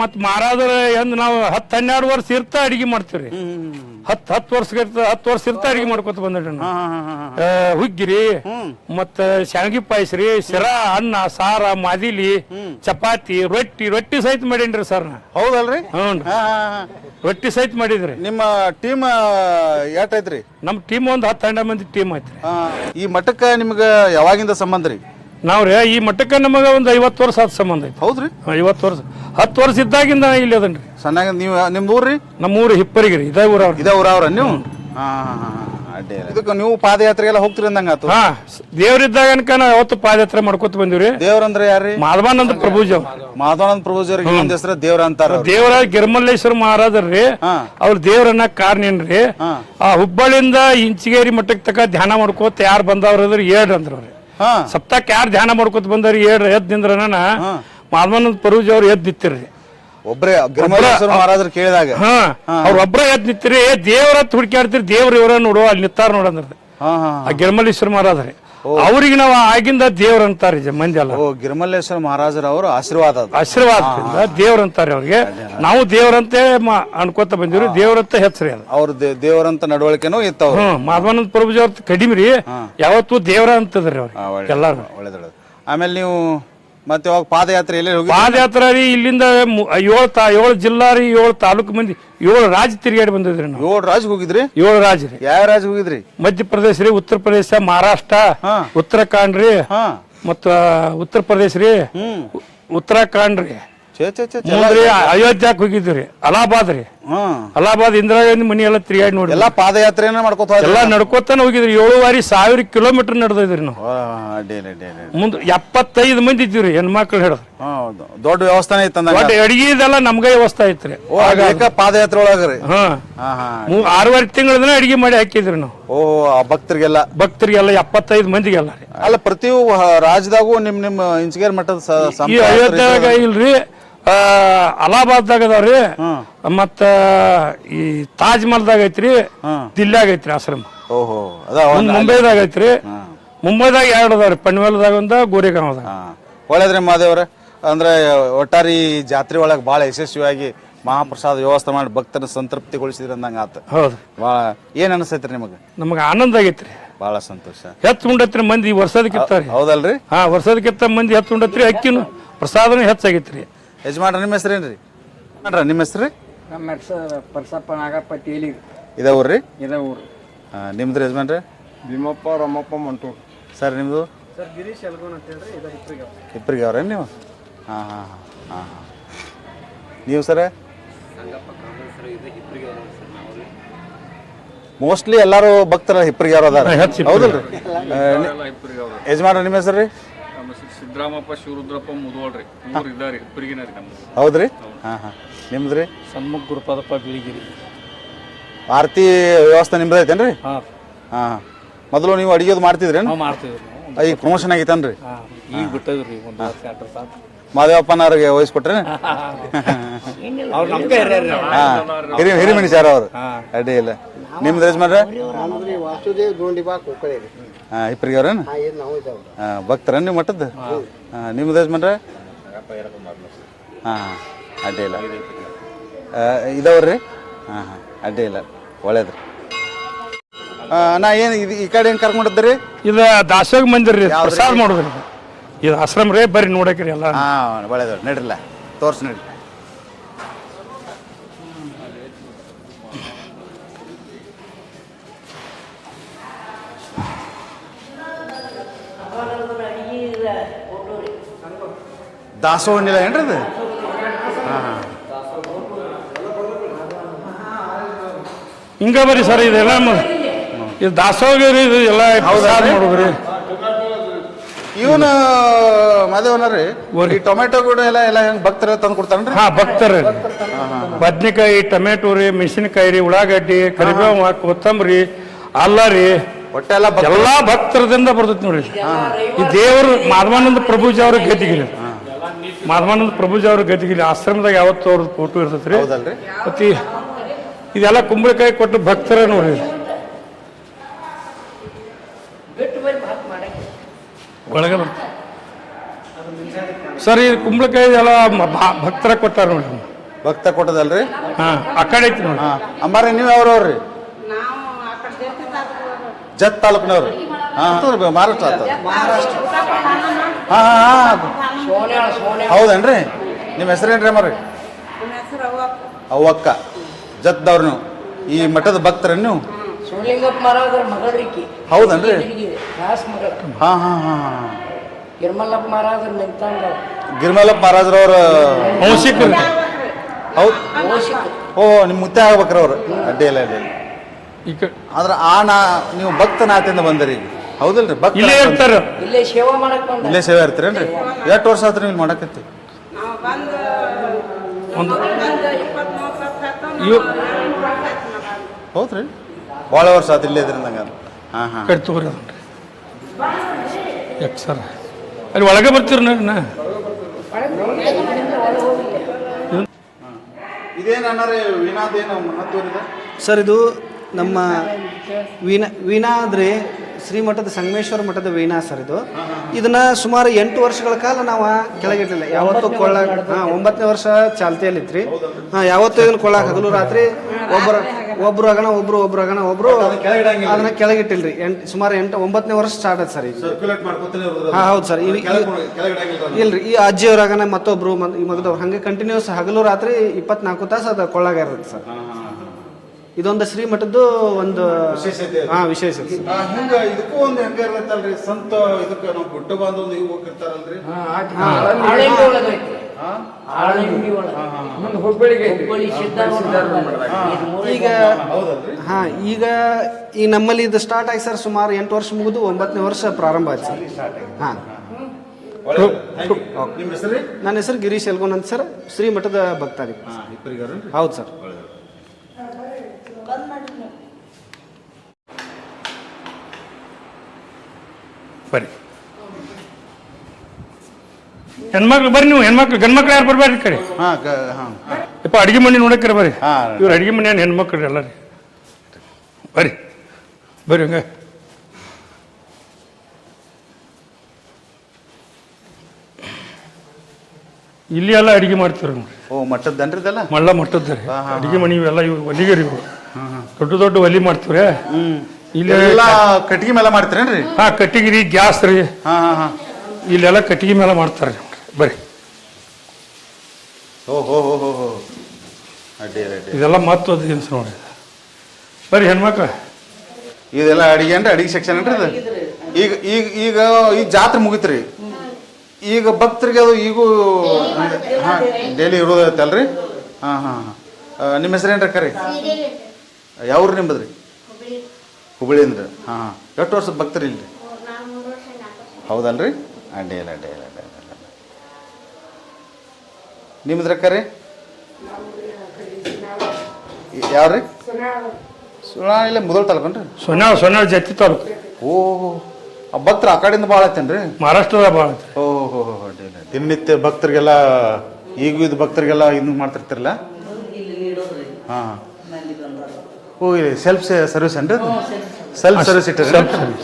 ಮತ್ ಮಾರಾದ್ರ ಎಂದ್ ನಾವು ಹತ್ತು ಹನ್ನೆರಡು ವರ್ಷ ಇರ್ತಾ ಅಡಿಗೆ ಮಾಡ್ತೀವ್ರಿ. ಹತ್ತು ಹತ್ತು ವರ್ಷ ಹತ್ತು ವರ್ಷ ಇರ್ತಾ ಅಡಿಗೆ ಮಾಡ್ಕೊತ ಬಂದ್ರಿ ಹುಗ್ಗಿರಿ ಮತ್ತ ಶಾವಿಗೆ ಪಾಯಸ ರೀ ಶಿರಾ ಅನ್ನ ಸಾರ ಮಾದಿಲಿ ಚಪಾತಿ ರೊಟ್ಟಿ ರೊಟ್ಟಿ ಸಹಿತ ಮಾಡೇನ್ರಿ ಸರ್ ನಾ. ಹೌದಲ್ರಿ? ಹ್ಞೂ ರೊಟ್ಟಿ ಸಹಿತ ಮಾಡಿದ್ರಿ. ನಿಮ್ಮ ಟೀಮ್ ಯಾಟೈತ್ರಿ ನಮ್ಮ ಟೀಮ್ ಒಂದು ಹತ್ತು ಹನ್ನೆರಡು ಮಂದಿ ಟೀಮ್ ಐತ್ರಿ. ಈ ಮಠಕ್ಕೆ ನಿಮ್ಗೆ ಯಾವಾಗಿಂದ ಸಂಬಂಧ ರೀ? ನಾವ್ರಿ ಈ ಮಟ್ಟಕ್ಕೆ ನಮಗ ಒಂದು ಐವತ್ತು ವರ್ಷ ಆದ ಸಂಬಂಧ ಐತಿ. ಹೌದ್ರಿ? ಐವತ್ತು ವರ್ಷ. ಹತ್ತು ವರ್ಷ ಇದ್ದಾಗಿಂದ ನಾ ಇಲ್ಲಿ ಅದನ್ರಿ. ಸಣ್ಣಾಗ ನೀವು ನಿಮ್ದು ಊರ್ರಿ? ನಮ್ಮ ಊರು ಹಿಪ್ಪರಿಗಿರಿ ಇದೇ ಊರ ಇದೇ ಊರವ್ರ ನೀವು? ಹಾ ಹಾ. ಇದಕ್ಕೆ ನೀವು ಪಾದಯಾತ್ರೆ ಎಲ್ಲ ಹೋಗ್ತೀರಿ ಅಂದಂಗ ಆತು? ಹಾ ದೇವ್ರಿದ್ದಾಗ ಅನ್ಕ ನಾವು ಯಾವತ್ತು ಪಾದಯಾತ್ರೆ ಮಾಡ್ಕೊತ ಬಂದಿವ್ರಿ ದೇವ್ರಂದ್ರೆ ಯಾರ್ರಿ? ಮಾಧವಾನಂದ ಪ್ರಭುಜಿ ಅವ್ರು. ಮಾಧವಾನಂದ ಪ್ರಭುಜವ್ರಿಗೆ ಇನ್ನೊಂದ್ ಹೆಸರು ದೇವ್ರ ಅಂತಾರ ಅವ್ರು. ದೇವರ ಗಿರ್ಮಲ್ಲೇಶ್ವರ ಮಹಾರಾಜರ್ರಿ. ಅವ್ರ ದೇವ್ರನ್ನ ಕಾರಣ ಏನ್ರಿ ಆ ಹುಬ್ಬಳ್ಳಿಯಿಂದ ಇಂಚಿಗೇರಿ ಮಟ್ಟಕ್ಕೆ ತಕ ಧ್ಯಾನ ಮಾಡ್ಕೋತ ಯಾರು ಬಂದವ್ರ ಏಳ್ ಅಂದ್ರ ಸಪ್ತಕ್ಕೆ ಯಾರು ಧ್ಯಾನ ಮಾಡ್ಕೊತ ಬಂದ್ರಿ ಏಳ್ ಎದ್ ನಿಂದ್ರನ ಮಾಧವಾನಂದ ಪರೂಜಿ ಅವ್ರು ಎದ್ ನಿಂತಿರ್ರಿ. ಒಬ್ರೇ ಗಿರಿಮಲ್ಲೇಶ್ವರ ಮಹಾರಾಜರು ಕೇಳಿದಾಗ. ಹಾ. ಅವ್ರ ಒಬ್ರ ಎದ್ ನಿತ್ತಿರಿ ದೇವ್ರ ಹುಡುಕಾಡ್ತಿರಿ ದೇವ್ರ ಇವ್ರ ನೋಡು ಅಲ್ಲಿ ನಿತ್ತಾರ ನೋಡಂದ್ರಿ ಆ ಗಿರ್ಮಲ್ಲೇಶ್ವರ ಮಹಾರಾಜರಿ. ಅವ್ರಿಗೆ ನಾವು ಆಗಿಂದ ದೇವ್ರ ಅಂತಾರಿ ಜ- ಮಂದಿ ಅಲ್ಲ ಓ ಗಿರಿಮಲ್ಲೇಶ್ವರ ಮಹಾರಾಜರ ಅವರು ಆಶೀರ್ವಾದ ಅದು. ಆಶೀರ್ವಾದದಿಂದ ದೇವ್ರ ಅಂತಾರೆ ಅವ್ರಿಗೆ. ನಾವು ದೇವ್ರಂತೆ ಮ- ಅನ್ಕೋತ ಬಂದಿವ್ರಿ. ದೇವ್ರಂತ ಹೆಸರಿ ಅದು. ಅವ್ರ ದೇ- ದೇವರಂತ ನಡವಳಿಕೆನೂ ಇತ್ತವ್ರು. ಹ್ಮ್ ಮಾಧವಾನಂದ ಪ್ರಭುಜಿ ಅವ್ರ ಕಡಿಮೆ ರೀ ಯಾವತ್ತೂ ದೇವ್ರ ಅಂತದ್ರಿ ಅವ್ರಿಗೆ ಎಲ್ಲಾರು ಒಳ್ಳೇದು ಆಮೇಲೆ ನೀವು ಮತ್ತೆ ಪಾದಯಾತ್ರೆ ಎಲ್ಲ ಹೋಗಿ ಪಾದಯಾತ್ರೆ ರೀ ಇಲ್ಲಿಂದ ಮು- ಏಳು ತಾ ಏಳು ಜಿಲ್ಲಾ ರೀ ಏಳು ತಾಲೂಕು ಮಂದಿ ಏಳು ರಾಜ್ ತಿರುಗಾಡಿ ಬಂದಿದ್ರಿ ನಾವು. ಏಳು ರಾಜ್ ಹೋಗಿದ್ರಿ? ಏಳು ರಾಜ್ ರೀ. ಯಾವ ರಾಜ್ ಹೋಗಿದ್ರಿ? ಮಧ್ಯಪ್ರದೇಶ ರೀ ಉತ್ತರ ಪ್ರದೇಶ ಮಹಾರಾಷ್ಟ್ರ ಉತ್ತರಾಖಂಡ್ ರೀ ಹಾ. ಮತ್ತ ಉತ್ತರ ಪ್ರದೇಶ ರೀ ಉ- ಉತ್ತರಾಖಂಡ್ ರೀ. ಮುಂದ್ರಿ ಅಯೋಧ್ಯಕ್ಕೆ ಹೋಗಿದ್ವಿ ಅಲಹಾಬಾದ್ ರೀ. ಹ್ಮ್ ಅಲಹಾಬಾದ್ ಇಂದಿರಾ ಗಾಂಧಿ ಮನಿ ಎಲ್ಲ ತಿರುಗಾಡಿ ನೋಡಿ ಎಲ್ಲಾ ಪಾದಯಾತ್ರೆಯನ್ನ ಮಾಡ್ಕೋತ? ಎಲ್ಲ ನಡ್ಕೋತಾನೆ ಹೋಗಿದ್ರಿ ಏಳುವರೆ ಸಾವಿರ ಕಿಲೋಮೀಟರ್ ನಡೆದಿದ್ರಿ ನಾವು. ಮುಂದ್ ಎಪ್ಪತ್ತೈದು ಮಂದಿ ಇದ್ದೀವ್ರಿ ಹೆಣ್ಮಕ್ಳು ಹಿಡಿದು. ಹಾ, ಹೌದು. ದೊಡ್ಡ ವ್ಯವಸ್ಥಾನ ಇತ್ತಂದಂಗ ಒಟ್ಟು ಅಡಿಗೆದೆಲ್ಲ ನಮ್ಗೆ ವ್ಯವಸ್ಥೆ ಐತ್ರಿ. ಓ ಏಕ ಪಾದಯಾತ್ರೆ ಒಳಗ್ರಿ ಹಾ. ಹಾ ಹಾ ಮೂ- ಆರೂವರೆ ತಿಂಗಳ ದಿನ ಅಡಿಗೆ ಮಾಡಿ ಹಾಕಿದ್ರಿ ನಾವು. ಓ ಆ ಭಕ್ತರಿಗೆಲ್ಲ? ಭಕ್ತರಿಗೆಲ್ಲ ಎಪ್ಪತ್ತೈದು ಮಂದಿಗೆಲ್ಲ ರೀ. ಅಲ್ಲ ಪ್ರತಿ ರಾಜ್ಯದಾಗೂ ನಿಮ್ ನಿಮ್ ಇಂಚಿಗೇರ್ ಮಠದ ಸ- ಈ ಸಂಪ್ರದಾಯ ಅಯೋಧ್ಯೆದಾಗ ಇಲ್ರಿ. ಅಲಹಾಬಾದ್ದಾಗ ಅದಾವ್ರಿ. ಮತ್ತ ಈ ತಾಜ್ ಮಹಲ್ದಾಗ ಐತ್ರಿ. ದಿಲ್ಲಾಗ ಐತ್ರಿ ಆಶ್ರಮ. ಓಹೋ ಅದ ಒಂದ್ ಮುಂಬೈದಾಗ ಐತ್ರಿ. ಮುಂಬೈದಾಗ ಎರಡು ಅದಾವ್ರಿ ಪನ್ವೇಲ್ದಾಗ ಒಂದ ಗೋರೆಗಾಂವದಾಗ ಒಳ್ಳೇದ್ರಿ ಮಾದೇವ್ರ. ಅಂದ್ರೆ ಒಟ್ಟಾರಿ ಜಾತ್ರೆ ಒಳಗೆ ಭಾಳ ಯಶಸ್ವಿಯಾಗಿ ಮಹಾಪ್ರಸಾದ ವ್ಯವಸ್ಥೆ ಮಾಡಿ ಭಕ್ತರ ಸಂತೃಪ್ತಿಗೊಳಿಸಿದ್ರಿ ಅಂದಂಗ ಆತ. ಹೌದು. ಭಾಳ ಏನ್ ಅನಿಸ್ತೈತ್ರಿ ನಿಮಗೆ? ನಮಗೆ ಆನಂದ ಆಗೈತ್ರಿ. ಭಾಳ ಸಂತೋಷ. ಹೆಚ್ಚು ಉಂಡತ್ರಿ ಮಂದಿ ವರ್ಷದಕ್ಕೆ ರೀ. ಹೌದಲ್ರಿ? ಹಾ ಕಿತ್ತ ಮಂದಿ ಹೆಚ್ಚು ಉಂಡತ್ರಿ ಅಕ್ಕಿನು ಪ್ರಸಾದನು ಹೆಚ್ಚಾಗೈತ್ರಿ ಯಜಮಾನ್ರ ನಿಮ್ಮ ಹೆಸರೇನ್ರಿ? ಮಾಡ್ರ ನಿಮ್ಮ ಹೆಸ್ರು? ನಮ್ಮ ಹೆಸರು ಪರಸಪ್ಪ ನಾಗಪ್ಪ ತೇಲಿ ಇದ ಊರ್ರಿ? ಇದೇ ಊರು. ಹಾ, ನಿಮ್ದು ಯಜಮಾನ್ರಿ? ಭೀಮಪ್ಪ ರಮಪ್ಪ ಮಂಟು ಸರ್ ನಿಮ್ದು? ಸರ್ ಗಿರೀಶ್ ಎಲ್ಗೋನ್ ಅಂತ ಹೇಳ್ರಿ ಇದು ಹಿಪ್ರಿಗೆ ಇಬ್ಬರಿಗೆ ಅವ್ರೇನು ನೀವು? ಹಾಂ ಹಾಂ ಹಾಂ ಹಾಂ ನೀವು ಸರ್? ಮೋಸ್ಟ್ಲಿ ಎಲ್ಲರೂ ಭಕ್ತರ ಹಿಪ್ಪರಿಗೆ ಅವ್ರು ಅದಾರ. ಹಾ. ಹೌದಲ್ರಿ? [laughs] ಯಜಮಾನ್ರ ನಿಮ್ಮ ಹೆಸರು ರೀ ಹೆಸರು? ಸಿದ್ದರಾಮಪ್ಪ ಶಿವರುದ್ರಪ್ಪ ಮುದೋಳ್ರಿ. ಮೂರು ಇದ್ದಾರೆ ಇಬ್ಬರಿಗಿನ ರೀ ನಮ್ದು. ಹೌದ್ರಿ? ಹಾಂ ಹಾಂ. ನಿಮ್ದು ರೀ ಸನ್ಮುಖ ಗುರುಪಾದಪ್ಪ ಬಿಳಿಗಿರಿ. ಆರತಿ ವ್ಯವಸ್ಥೆ ನಿಮ್ದು ಐತೇನ್ರಿ? ಹಾಂ. ಹಾಂ ಮೊದಲು ನೀವು ಅಡಿಗೆದು ಮಾಡ್ತಿದ್ರೇನು? ನಾವು ಮಾಡ್ತೀವಿ ಈಗ ಪ್ರಮೋಷನ್ ಆಗೈತೇನ್ರಿ? ಹಾಂ ಈಗ ಬಿಟ್ಟದ್ರಿ ಒಂದು ವರ್ಷ ಎರಡು ವರ್ಷ ಆತು. ಮಾದೇವಪ್ಪನವ್ರಿಗೆ ವಹಿಸ್ಕೊಟ್ರೆ ಅವ್ರು ನಮ್ಮ ಕೈ ಹಿರಿಯರು ರೀ. ಹಾಂ ಹಿರಿ ಹಿರಿಮಣಿಸಾರ ಅವರು. ಅಡ್ಡಿ ಇಲ್ಲ. ನಿಮ್ದು ಯಜಮಾನ್ರೆ? ವಾಸುದೇವ್ ಗೋಂಡಿಬಾ ಕೊಕ್ಕಳೆ ರೀ. ಇಬ್ಬರಿಗೆ ಅವ್ರೇನು? ಭಕ್ತರ ನೀವು ಮಠದ್ದು? ಹಾಂ. ನಿಮ್ದು ಯಜಮಾನ್ರೆ? ಹಾಂ ಅಡ್ಡಿ ಇಲ್ಲ. ಇದಾವ್ರಿ? ಹಾಂ ಹಾಂ ಅಡ್ಡಿ ಇಲ್ಲ. ಒಳ್ಳೇದ್ರಿ. ಆ, ನಾ ಏನು ಇದು ಈ ಕಡೆ ಏನು ಕರ್ಕೊಂಡಿದ್ರಿ? ಇದು ದಾಸೋಗ ಮಂದಿರ ರೀ ಪ್ರಸಾದ ಮಾಡೋದ್ರಿ. ಇದು. ಇದು ಆಶ್ರಮ ರೀ ಬರ್ರಿ ನೋಡಕ್ರಿ ಎಲ್ಲ. ಹಾಂ ಒಳ್ಳೇದು. ನಡ್ರಿಲ್ಲ. ತೋರ್ಸಿ ನಡ್ರಿ. ದಾಸೋಹ ಹಣ್ಣಿಲ್ಲ ಏನ್ರಿ ಅದು ಹಿಂಗ ಬರ್ರಿ ಸರ್ ಇದೆಲ್ಲ ಇದು ದಾಸೋಗ್ರಿ ಇದು ಎಲ್ಲ ನೋಡಿದ್ರಿ ಇವನ ಮಾದೇವನರಿ ಈ ಟೊಮೆಟೊ ಕೂಡ ಎಲ್ಲ ಎಲ್ಲ ಹೆಂಗ್ ಭಕ್ತರ ತಂದು ಕೊಡ್ತಾನ್ರಿ ಹಾ ಭಕ್ತರ ಬದ್ನಿಕಾಯಿ ಟೊಮೆಟೊ ರೀ ಮೆಣಸಿನಕಾಯಿ ರೀ ಉಳ್ಳಾಗಡ್ಡಿ ಕರಿಬೇವು ಕೊತ್ತಂಬರಿ ಅಲ್ಲ ರೀ. ಒಟ್ಟೆಲ್ಲ ಎಲ್ಲ ಭಕ್ತ ಎಲ್ಲಾ ಭಕ್ತರದಿಂದ ಬರ್ತೈತಿ ನೋಡ್ರಿ. ಈ ದೇವರು ಮಾಧವಾನಂದ ಪ್ರಭುಜಿ ಅವ್ರ ಗದಿಗಿರಿ ಮಾಧವಾನಂದ ಪ್ರಭುಜಿ ಅವ್ರ ಗದ್ದಿಗೆ ಆಶ್ರಮದಾಗ ಯಾವತ್ತು ಅವ್ರದ್ದು ಫೋಟೋ ಇರ್ತೈತ್ರಿ. ಹೌದಲ್ರಿ? ಮತ್ತೆ ಇದೆಲ್ಲ ಕುಂಬಳಕಾಯಿ ಕೊಟ್ಟು ಭಕ್ತರ ನೋಡಿ. ಒಳಗೆ ಬರ್ತ ಸರ್ ಈ ಕುಂಬಳಕಾಯಿ ಎಲ್ಲ ಭಕ್ತರ ಕೊಟ್ಟಾರ ನೋಡಿ. ಭಕ್ತ ಕೊಟ್ಟದಲ್ರಿ? ಹಾ ಆ ಕಡೆ ಐತಿ ನೋಡಿ. ಹಾ. ಅಮ್ಮಾರಿ ನೀವು ಯಾವ್ರವ್ರಿ ಜತ್ ತಾಲೂಕಿನವ್ರು. ಹಾಂ ಮಹಾರಾಷ್ಟ್ರ ಆತ. ಹಾಂ ಹಾಂ ಹೌದೇನ್ರಿ? ನಿಮ್ಮ ಹೆಸರೇನ್ರಿ ಅಮ್ಮಾರಿ ಅವ್ವಕ್ಕ. ಜತ್ದವ್ರು ನೀವು ಈ ಮಠದ ಭಕ್ತರನ್ನು ನೀವು? ಹೌದನ್ರಿ? ಹಾಂ ಹಾಂ ಹಾಂ ಹಾಂ. ಗಿರ್ಮಲ್ಲಪ್ಪ ಮಹಾರಾಜರ ನಿಂತಂಗ ಗಿರಿಮಲಪ್ಪ ಮಹಾರಾಜ್ರವ್ರ ವಂಶಿಕರು ಹೌದು. ಓ ನಿಮ್ಮ ಮುತ್ತೆ ಆಗ್ಬೇಕ್ರಿ ಅವ್ರು. ಅಡ್ಡಿಯಲ್ಲ ಅಡ್ಡಿ ಈ ಕಡೆ. ಆದ್ರೆ ಆ ನಾ ನೀವು ಭಕ್ತನಾಥದಿಂದ ಬಂದರಿ ಈಗ. ಹೌದಲ್ರಿ? ಭಕ್ತ ಇಲ್ಲೇ ಇರ್ತಾರ. ಇಲ್ಲೇ ಸೇವಾ ಮಾಡಕ್ ಬಂದ. ಇಲ್ಲೇ ಸೇವೆ ಇರ್ತೀರೇನ್ರಿ? ಎಷ್ಟು ವರ್ಷ ಆತ್ರಿ ನೀವು ಮಾಡಕತ್ತಿ ಒಂದು ಇವ್ ಹೌದ್ರಿ? ಭಾಳ ವರ್ಷ ಆತು ಇಲ್ಲೇ ಇದ್ರಿ ನಂಗೆ ಹಾಂ ಹಾಂ. ಕಡೆ ತಗೋರಿ ಅದನ್ರಿ ಯಾಕೆ ಸರ್? ಅಲ್ಲಿ ಒಳಗೆ ಬರ್ತೀರಿ ನಾ ಇದೇನು ಅನ್ನಾರೆ ವೀಣಾದೇನು ಮಹತ್ವ ಇದೆ ಸರ್ ಇದು ನಮ್ಮ ವೀಣಾ ವೀಣಾ ಅಂದ್ರೆ ಶ್ರೀಮಠದ ಸಂಗಮೇಶ್ವರ ಮಠದ ವೀಣಾ ಸರ್ ಇದು. ಇದನ್ನ ಸುಮಾರು ಎಂಟು ವರ್ಷಗಳ ಕಾಲ ನಾವು ಕೆಳಗಿಟ್ಟಿಲ್ಲ ಯಾವತ್ತೂ ಕೊಳ್ಳ ಹಾ ಒಂಬತ್ತನೇ ವರ್ಷ ಚಾಲ್ತಿಯಲ್ಲಿತ್ರಿ ಹಾ ಯಾವತ್ತೂ ಇದನ್ನ ಕೊಳ್ಳಾಕ ಹಗಲು ರಾತ್ರಿ ಒಬ್ಬರು ಒಬ್ರು ಆಗಣ ಒಬ್ರು ಒಬ್ರು ಆಗಣ ಒಬ್ರು ಅದನ್ನ ಕೆಳಗಿಟ್ಟಿಲ್ರಿ. ಎಂಟು ಸುಮಾರು ಎಂಟು ಒಂಬತ್ತನೇ ವರ್ಷ ಸ್ಟಾರ್ಟ್ ಆಯ್ತು ಸರ್ ಈಗ ಹಾ ಹೌದು ಸರ್. ಇಲ್ರಿ. ಈ- ಅಜ್ಜಿಯವ್ರಾಗನ ಮತ್ತೊಬ್ರು ಮಗದವ್ರು. ಹಂಗೆ ಕಂಟಿನ್ಯೂಸ್ ಹಗಲು ರಾತ್ರಿ ಇಪ್ಪತ್ನಾಲ್ಕು ತಾಸು ಅದು ಕೊಳ್ಳಾಗ ಇರುತ್ತೆ ಸರ್. ಇದೊಂದು ಶ್ರೀಮಠದ್ದು ಒಂದು ವಿಶೇಷತೆ. ಹಾ ವಿಶೇಷ. ಹಿಂಗ ಇದಕ್ಕೂ ಒಂದು ಹೆಂಗ ಇರ್ತೈತಲ್ರಿ ಸಂತ ಇದಕ್ಕೆ ನಾವು ಗುಡ್ಡ ಬಾಂಧ ಒಂದು ಇವು ಹೋಗಿರ್ತಾರಲ್ರಿ ಈಗ ಹಾ ಈಗ ಈ ನಮ್ಮಲ್ಲಿ ಇದು ಸ್ಟಾರ್ಟ್ ಆಯ್ತು ಸರ್ ಸುಮಾರು ಎಂಟು ವರ್ಷ ಮುಗಿದು ಒಂಬತ್ತನೇ ವರ್ಷ ಪ್ರಾರಂಭ ಆಯ್ತು ಸರ್ ಹಾ. ಒಳ್ಳೆದು. ನಿಮ್ಮ ಹೆಸರು? ನನ್ನ ಹೆಸರು ಗಿರೀಶ್ ಎಲ್ಗೋನ್ ಅಂತ ಸರ್ ಶ್ರೀಮಠದ ಭಕ್ತಾದಿ. ರೀ ಹೌದು ಸರ್ ಬರ್ರಿ. ಹೆಣ್ಮಕ್ಳು ಬರ್ರಿ ನೀವು ಹೆಣ್ಮಕ್ಳು ಗಂಡ್ಮಕ್ಳು ಯಾರು ಬರ್ಬೇಡ್ರಿ ಕರೆ ಕಡೆ? ಹಾಂ ಹಾಂ. ಯಪ್ಪ ಅಡಿಗೆ ಮನೆ ನೋಡಕ್ರಿ ಬರ್ರಿ. ಹಾಂ. ಇವ್ರು ಅಡಿಗೆ ಮನೆ ಹೆಣ್ಮಕ್ಳು ಎಲ್ಲ ರೀ ಬರ್ರಿ. ಬರ್ರಿ ಹಂಗ. ಇಲ್ಲಿ ಎಲ್ಲ ಅಡಿಗೆ ಮಾಡ್ತಾರೆ ನೋಡ್ರಿ. ಓ ಮಠದ್ದನ್ರಿ ಇದೆಲ್ಲ ಮಳ್ಳ ಮಟ್ಟದ್ದ ರೀ. ಅಡಿಗೆ ಮನೆ ಇವೆಲ್ಲ ಇವು ಒಲಿಗರಿ ಇವು ದೊಡ್ಡ ದೊಡ್ಡ ಒಲಿ ಮಾಡ್ತೀವ್ರಿ. ಇಲ್ಲಿ ಎಲ್ಲ ಕಟ್ಟಿಗೆ ಮೇಲೆ ಮಾಡ್ತೀರೇನ್ರಿ? ಹಾ ಕಟ್ಟಿಗೆ ರೀ ಗ್ಯಾಸ್ ರೀ. ಹಾ ಹಾ ಹಾಂ. ಇಲ್ಲೆಲ್ಲ ಕಟ್ಟಿಗೆ ಮೇಲೆ ಮಾಡ್ತಾರೆ ಬರ್ರಿ. ಓ ಹೋ ಹೋ ಹೋ ಹೋ. ಅಡ್ಡಿ ಅಡ್ಡಿ. ಇದೆಲ್ಲ ಮಹತ್ವದ ದಿನಸ ನೋಡಿ ಬರ್ರಿ ಹೆಣ್ಮಕ್ಳು. ಇದೆಲ್ಲ ಅಡಿಗೆ ಅಂದ್ರೆ ಅಡಿಗೆ ಸೆಕ್ಷನ್ ಏನ್ರಿ ಇದು? ಈಗ ಈಗ ಈಗ ಈಗ ಜಾತ್ರೆ ಮುಗಿತ್ರಿ. ಈಗ ಭಕ್ತರಿಗೆ ಅದು ಈಗೂ ಹಾಂ ಡೈಲಿ ಇರೋದೈತಲ್ರಿ ಹಾಂ ಹಾಂ ಹಾಂ. ನಿಮ್ಮ ಹೆಸರೇನ್ರಿ ಕರಿ ಯಾವ್ರಿ ನಿಮ್ಮದ್ರಿ ಹುಬ್ಬಳ್ಳಿ ಅಂದ್ರೆ ಹಾಂ ಹಾಂ ಎಷ್ಟು ವರ್ಷದ ಭಕ್ತರು ಹೌದಲ್ರಿ ಇಲ್ಲ? ಅಡ್ಡಿ ಇಲ್ಲ ಅಡ್ಡಿ ಇಲ್ಲ, ಅಡ್ಡಿ ಇಲ್ಲ ನಿಮ್ಮದ್ರ ಕರೆ ಯಾವ್ರಿ ಸುನಾ ಇಲ್ಲ ಮೊದಲ ತಾಲೂಕನ್ರಿ? ಸೊನ್ಯಾಳ ಸೊನ್ಯಾಳ ಜತ್ತಿ ತಾಲೂಕು. ಓ ಆ ಭಕ್ತರು ಆ ಕಡೆಯಿಂದ ಭಾಳ ಐತೇನ್ರಿ ಮಹಾರಾಷ್ಟ್ರದ ಭಾಳ ಐತೆ ಓ ಹೋ ಹೋ ಅಡ್ಡಿಲ್ಲ ದಿನನಿತ್ಯ ಭಕ್ತರಿಗೆಲ್ಲ ಈಗೂ ಇದು ಭಕ್ತರಿಗೆಲ್ಲ ಇನ್ನು ಮಾಡ್ತಿರ್ತಿರಲ್ಲ? ಹಾಂ. ಓ ಇಲ್ಲಿ ಸೆಲ್ಫ್ ಸರ್ವಿಸ್ ಏನ್ರಿ? ಸೆಲ್ಫ್ ಸರ್ವಿಸ್ ಇಟ್ಟರಿ.